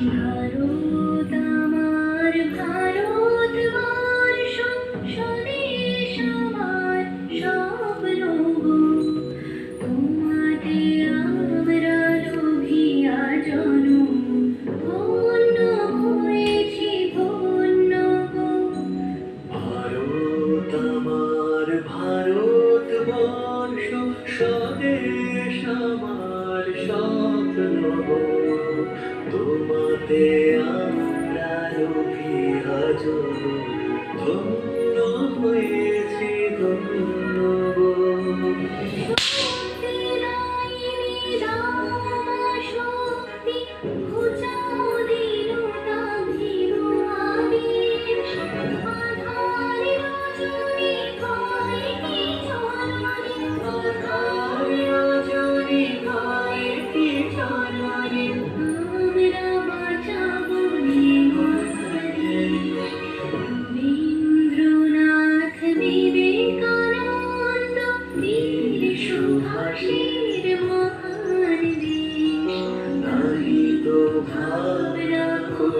you. তোমাতে আমরা লোভিয়া জনম ধন্য হয়েছি